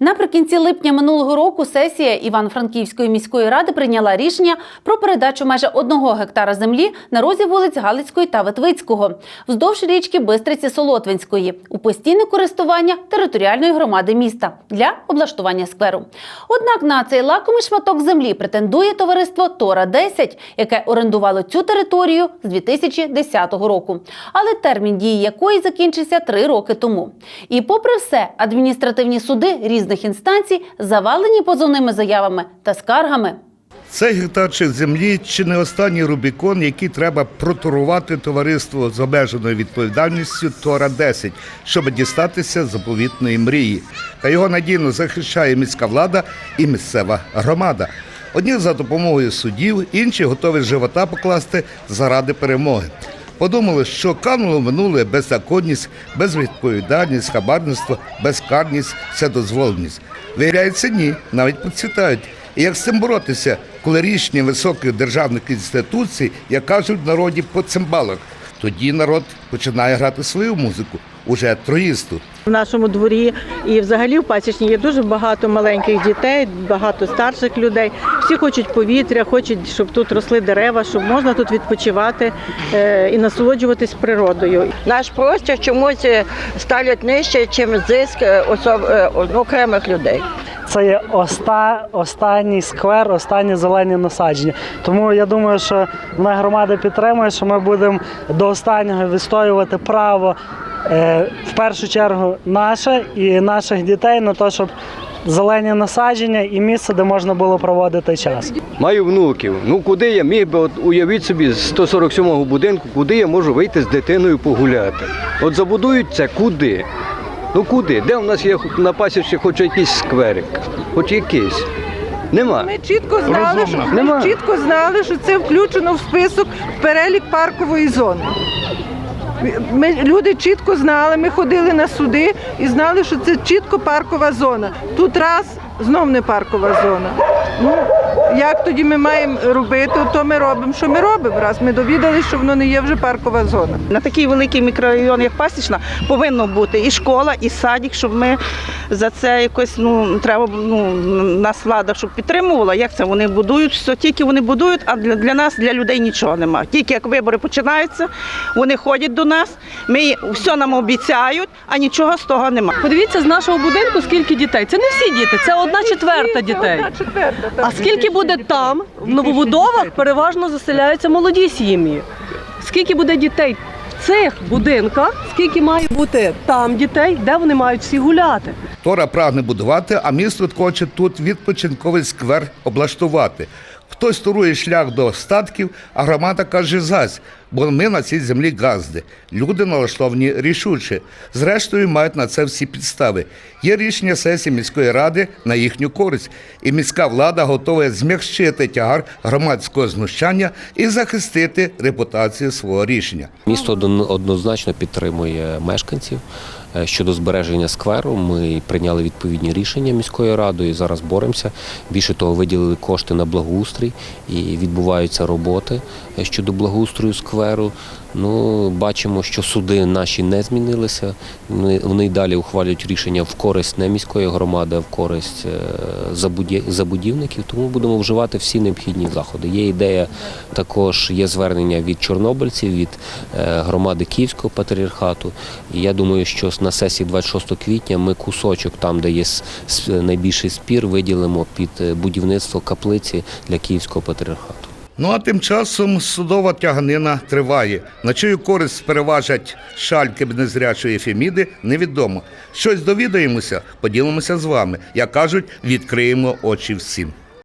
Наприкінці липня минулого року сесія Івано-Франківської міської ради прийняла рішення про передачу майже одного гектара землі на розі вулиць Галицької та Ветвицького вздовж річки Бистриці Солотвинської у постійне користування територіальної громади міста для облаштування скверу. Однак на цей лакомий шматок землі претендує товариство Тора 10 яке орендувало цю територію з 2010 року, але термін дії якої закінчився три роки тому. І попри все, адміністративні суди різних інстанцій завалені позовними заявами та скаргами. Цей гектарчик землі чи не останній Рубікон, який треба протурувати товариство з обмеженою відповідальністю Тора 10 щоб дістатися заповітної мрії. Та його надійно захищає міська влада і місцева громада. Одні за допомогою судів, інші готові живота покласти заради перемоги. Подумали, що кануло минуле беззаконність, безвідповідальність, хабарництво, безкарність, вседозволеність. Виявляється, ні, навіть процвітають. І як з цим боротися, коли рішення високих державних інституцій, як кажуть в народі по цимбалах, тоді народ починає грати свою музику, уже троїсту. В нашому дворі і взагалі в пасічні є дуже багато маленьких дітей, багато старших людей. Всі хочуть повітря, хочуть, щоб тут росли дерева, щоб можна тут відпочивати е, і насолоджуватись природою. Наш простір чомусь е, ставлять нижче, ніж зиск е, особ... окремих людей. Це є оста, останній сквер, останні зелені насадження. Тому я думаю, що моя громада підтримує, що ми будемо до останнього відстоювати право е, в першу чергу наше і наших дітей на те, щоб зелені насадження і місце, де можна було проводити час. Маю внуків. Ну куди я міг би от уявіть собі з 147-го будинку, куди я можу вийти з дитиною погуляти? От забудують це куди? Ну куди? Де в нас є на пасічці хоч якийсь скверик? Хоч якийсь? Нема. Ми чітко знали, що Нема. ми чітко знали, що це включено в список в перелік паркової зони. Ми люди чітко знали, ми ходили на суди і знали, що це чітко паркова зона. Тут раз знов не паркова зона. Ну як тоді ми маємо робити? То ми робимо, що ми робимо. Раз ми довідалися, що воно не є вже паркова зона. На такий великий мікрорайон, як Пасічна, повинно бути і школа, і садик, щоб ми за це якось ну треба ну нас влада щоб підтримувала. Як це вони будують? Все тільки вони будують, а для, для нас, для людей нічого немає. Тільки як вибори починаються, вони ходять до нас, ми все нам обіцяють, а нічого з того немає. Подивіться з нашого будинку, скільки дітей. Це не всі діти, це одна четверта дітей. Одна четверта. А скільки буде там, в новобудовах, переважно заселяються молоді сім'ї. Скільки буде дітей в цих будинках, скільки має бути там дітей, де вони мають всі гуляти. Тора прагне будувати, а місто хоче тут відпочинковий сквер облаштувати. Хтось турує шлях до статків, а громада каже зась, бо ми на цій землі газди. Люди налаштовані рішуче. Зрештою, мають на це всі підстави. Є рішення сесії міської ради на їхню користь, і міська влада готова змягчити тягар громадського знущання і захистити репутацію свого рішення. Місто однозначно підтримує мешканців е, щодо збереження скверу. Ми прийняли відповідні рішення міською радою. і Зараз боремося. Більше того, виділили кошти на благоустрій і відбуваються роботи е, щодо благоустрою скверу. Ну, бачимо, що суди наші не змінилися. Вони, й далі ухвалюють рішення в користь не міської громади, а в користь е, забудівників. Тому будемо вживати всі необхідні заходи. Є ідея також, є звернення від чорнобильців, від е, громади Київського патріархату. І я думаю, що на сесії 26 квітня ми кусочок, там, де є найбільший спір, виділимо під е, будівництво каплиці для Київського патріархату. Ну а тим часом судова тяганина триває. На чию користь переважать шальки незрячої Феміди, невідомо. Щось довідаємося, поділимося з вами. Як кажуть, відкриємо очі всім.